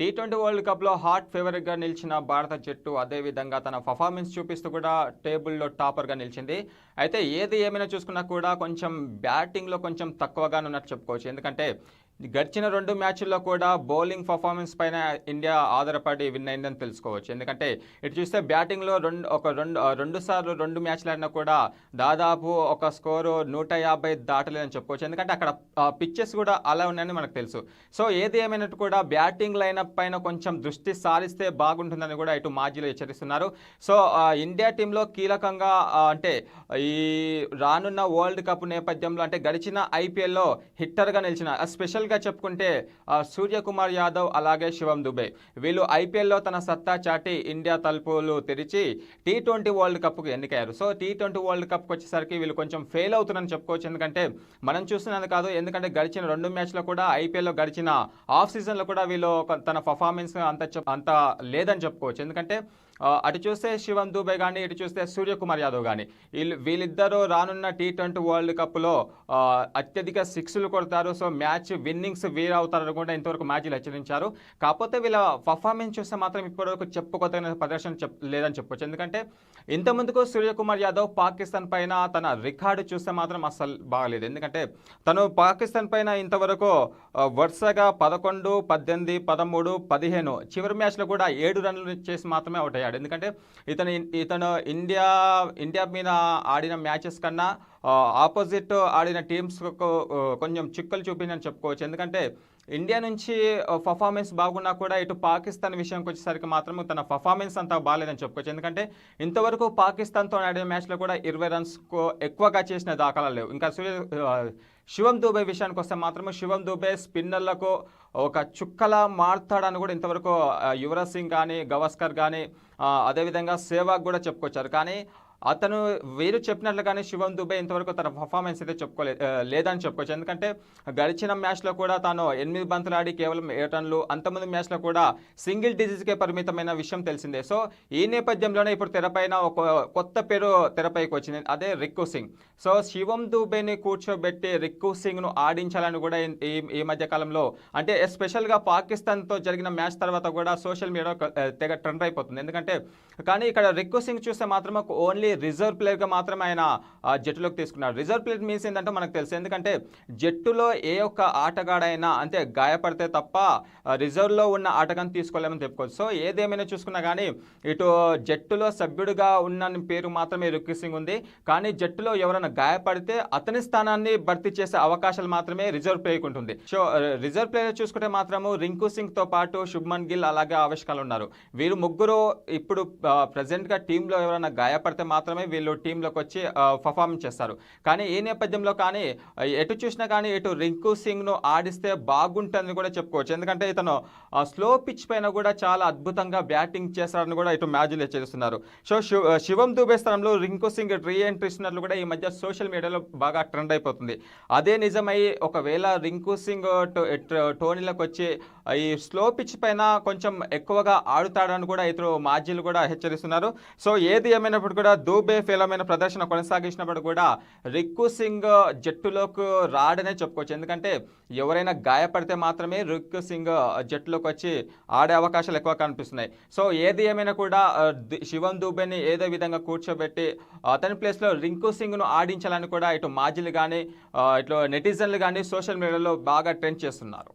Tea twenty world కప్లో hot ఫేవరెట్గా నిలిచిన భారత జట్టు అదేవిధంగా తన పర్ఫార్మెన్స్ చూపిస్తూ కూడా టేబుల్లో టాపర్గా నిలిచింది. అయితే ఏది ఏమైనా చూసుకున్నా కూడా కొంచెం బ్యాటింగ్లో కొంచెం తక్కువగా ఉన్నట్టు చెప్పుకోవచ్చు. ఎందుకంటే గడిచిన రెండు మ్యాచ్ల్లో కూడా బౌలింగ్ పర్ఫార్మెన్స్ పైన ఇండియా ఆధారపడి విన్ అయిందని తెలుసుకోవచ్చు. ఎందుకంటే ఇటు చూస్తే బ్యాటింగ్లో రెండు ఒక రెండు రెండు సార్లు రెండు మ్యాచ్లు ఆడినా కూడా దాదాపు ఒక స్కోరు నూట యాభై దాటలేదని చెప్పుకోవచ్చు. ఎందుకంటే అక్కడ పిచ్చెస్ కూడా అలా ఉన్నాయని మనకు తెలుసు. సో ఏది ఏమైనట్టు కూడా బ్యాటింగ్ లైనప్ పైన కొంచెం దృష్టి సారిస్తే బాగుంటుందని కూడా ఇటు మాజీలు హెచ్చరిస్తున్నారు. సో ఇండియా టీంలో కీలకంగా అంటే ఈ రానున్న వరల్డ్ కప్ నేపథ్యంలో అంటే గడిచిన ఐపీఎల్లో హిట్టర్గా నిలిచిన స్పెషల్ స్పెషల్గా చెప్పుకుంటే సూర్యకుమార్ యాదవ్ అలాగే శివం దుబే. వీళ్ళు ఐపీఎల్లో తన సత్తా చాటి ఇండియా తలుపులు తెరిచి టీ ట్వంటీ వరల్డ్ కప్కు ఎన్నికయ్యారు. సో టీ ట్వంటీ వరల్డ్ కప్కి వచ్చేసరికి వీళ్ళు కొంచెం ఫెయిల్ అవుతున్నారని చెప్పుకోవచ్చు. ఎందుకంటే మనం చూస్తున్నది కాదు ఎందుకంటే గడిచిన రెండు మ్యాచ్లో కూడా ఐపీఎల్లో గడిచిన ఆఫ్ సీజన్లో కూడా వీళ్ళు ఒక- తన పర్ఫార్మెన్స్ అంత అంత లేదని చెప్పుకోవచ్చు. ఎందుకంటే అటు చూస్తే శివం దూబే కానీ ఇటు చూస్తే సూర్యకుమార్ యాదవ్ కానీ వీళ్ళు వీళ్ళిద్దరూ రానున్న టీ ట్వంటీ వరల్డ్ కప్లో అత్యధిక సిక్స్లు కొడతారు. సో మ్యాచ్ విన్నింగ్స్ వీర్ అవుతారని కూడా ఇంతవరకు మ్యాచ్లు హెచ్చరించారు. కాకపోతే వీళ్ళ పర్ఫార్మెన్స్ చూస్తే మాత్రం ఇప్పటివరకు చెప్పుకోదగిన ప్రదర్శన చెప్ లేదని చెప్పొచ్చు. ఎందుకంటే ఇంతకుముందుకు సూర్యకుమార్ యాదవ్ పాకిస్తాన్ పైన తన రికార్డు చూస్తే మాత్రం అస్సలు బాగలేదు. ఎందుకంటే తను పాకిస్తాన్ పైన ఇంతవరకు వరుసగా పదకొండు పద్దెనిమిది పదమూడు పదిహేను చివరి మ్యాచ్లో కూడా ఏడు రన్లు చేసి మాత్రమే అవుట్ అయ్యాడు. ఎందుకంటే ఇతను ఇతను ఇండియా ఇండియా మీద ఆడిన మ్యాచెస్ కన్నా ఆపోజిట్ ఆడిన టీమ్స్ కొంచెం చిక్కులు చూపిందని చెప్పుకోవచ్చు. ఎందుకంటే ఇండియా నుంచి పర్ఫార్మెన్స్ బాగున్నా కూడా ఇటు పాకిస్తాన్ విషయంకి వచ్చేసరికి మాత్రం తన పర్ఫార్మెన్స్ అంతా బాగాలేదని చెప్పుకోవచ్చు. ఎందుకంటే ఇంతవరకు పాకిస్తాన్తో ఆడిన మ్యాచ్లో కూడా ఇరవై రన్స్ ఎక్కువగా చేసిన దాఖలా లేవు. ఇంకా సూర్య శివం దూబే విషయానికి వస్తే మాత్రం శివం దూబే స్పిన్నర్లకు ఒక చుక్కలా మారుతాడని కూడా ఇంతవరకు యువరాజ్ సింగ్ కానీ గవస్కర్ కానీ అదేవిధంగా సేవాగ్ కూడా చెప్పుకొచ్చారు. కానీ అతను వీరు చెప్పినట్లుగానే శివం దుబే ఇంతవరకు తన పర్ఫార్మెన్స్ అయితే చెప్పుకోలే లేదని చెప్పుకోవచ్చు. ఎందుకంటే గడిచిన మ్యాచ్లో కూడా తాను ఎనిమిది బంతులు ఆడి కేవలం ఏడు రన్లు అంతమంది మ్యాచ్లో కూడా సింగిల్ డిజీజ్కే పరిమితమైన విషయం తెలిసిందే. సో ఈ నేపథ్యంలోనే ఇప్పుడు తెరపైన ఒక కొత్త పేరు తెరపైకి వచ్చింది. అదే రిక్కు సింగ్. సో శివం దుబేని కూర్చోబెట్టి రిక్కు సింగ్ను ఆడించాలని కూడా ఈ- ఈ ఈ మధ్య కాలంలో అంటే ఎస్పెషల్గా పాకిస్తాన్తో జరిగిన మ్యాచ్ తర్వాత కూడా సోషల్ మీడియా తెగ ట్రెండ్ అయిపోతుంది. ఎందుకంటే కానీ ఇక్కడ రిక్కు సింగ్ చూస్తే మాత్రం ఓన్లీ రిజర్వ్ ప్లేయర్గా మాత్రమే ఆయన జట్టులోకి తీసుకున్నారు రిజర్వ్ ప్లేయర్ మీన్స్ ఏంటంటే మనకు తెలుసు. ఎందుకంటే జట్టులో ఏ ఒక్క ఆటగాడైనా అంటే గాయపడితే తప్ప రిజర్వ్లో ఉన్న ఆటగాన్ని తీసుకోలేమని చెప్పుకోవచ్చు. సో ఏదేమైనా చూసుకున్నా కానీ ఇటు జట్టులో సభ్యుడిగా ఉన్న పేరు మాత్రమే రిక్కు సింగ్ ఉంది. కానీ జట్టులో ఎవరైనా గాయపడితే అతని స్థానాన్ని భర్తీ చేసే అవకాశాలు మాత్రమే రిజర్వ్ ప్లేయర్కి ఉంటుంది. సో రిజర్వ్ ప్లేయర్ చూసుకుంటే మాత్రము రింకు సింగ్తో పాటు శుభ్మన్ గిల్ అలాగే ఆవిష్కాలు ఉన్నారు. వీరు ముగ్గురు ఇప్పుడు ప్రజెంట్గా టీంలో ఎవరైనా గాయపడితే మాత్రం మాత్రమే వీళ్ళు టీంలోకి వచ్చి పర్ఫామ్ చేస్తారు. కానీ ఈ నేపథ్యంలో కానీ ఎటు చూసినా కానీ ఇటు రింకు సింగ్ను ఆడిస్తే బాగుంటుందని కూడా చెప్పుకోవచ్చు. ఎందుకంటే ఇతను స్లో పిచ్ పైన కూడా చాలా అద్భుతంగా బ్యాటింగ్ చేస్తారని కూడా ఇటు మ్యాచ్లు హెచ్చరిస్తున్నారు సో శివ- శివం దుబే స్థానంలో రింకు సింగ్ రీ ఎంట్రీ ఇస్తున్నట్లు కూడా ఈ మధ్య సోషల్ మీడియాలో బాగా ట్రెండ్ అయిపోతుంది. అదే నిజమై ఒకవేళ రింకు సింగ్ టోనీలకు వచ్చి ఈ స్లో పిచ్ పైన కొంచెం ఎక్కువగా ఆడుతాడని కూడా ఇతరు మాజీలు కూడా హెచ్చరిస్తున్నారు. సో ఏది ఏమైనప్పుడు కూడా దూబే ఫేలమైన ప్రదర్శన కొనసాగించినప్పుడు కూడా రిక్కు సింగ్ జట్టులోకి రాడనే చెప్పుకోవచ్చు. ఎందుకంటే ఎవరైనా గాయపడితే మాత్రమే రిక్కు సింగ్ జట్టులోకి వచ్చి ఆడే అవకాశాలు ఎక్కువ కనిపిస్తున్నాయి. సో ఏది ఏమైనా కూడా శివం దూబేని ఏదో విధంగా కూర్చోబెట్టి అతని ప్లేస్లో రింకు సింగ్ను ఆడించాలని కూడా ఇటు మాజీలు కానీ ఇటు నెటిజన్లు కానీ సోషల్ మీడియాలో బాగా ట్రెండ్ చేస్తున్నారు.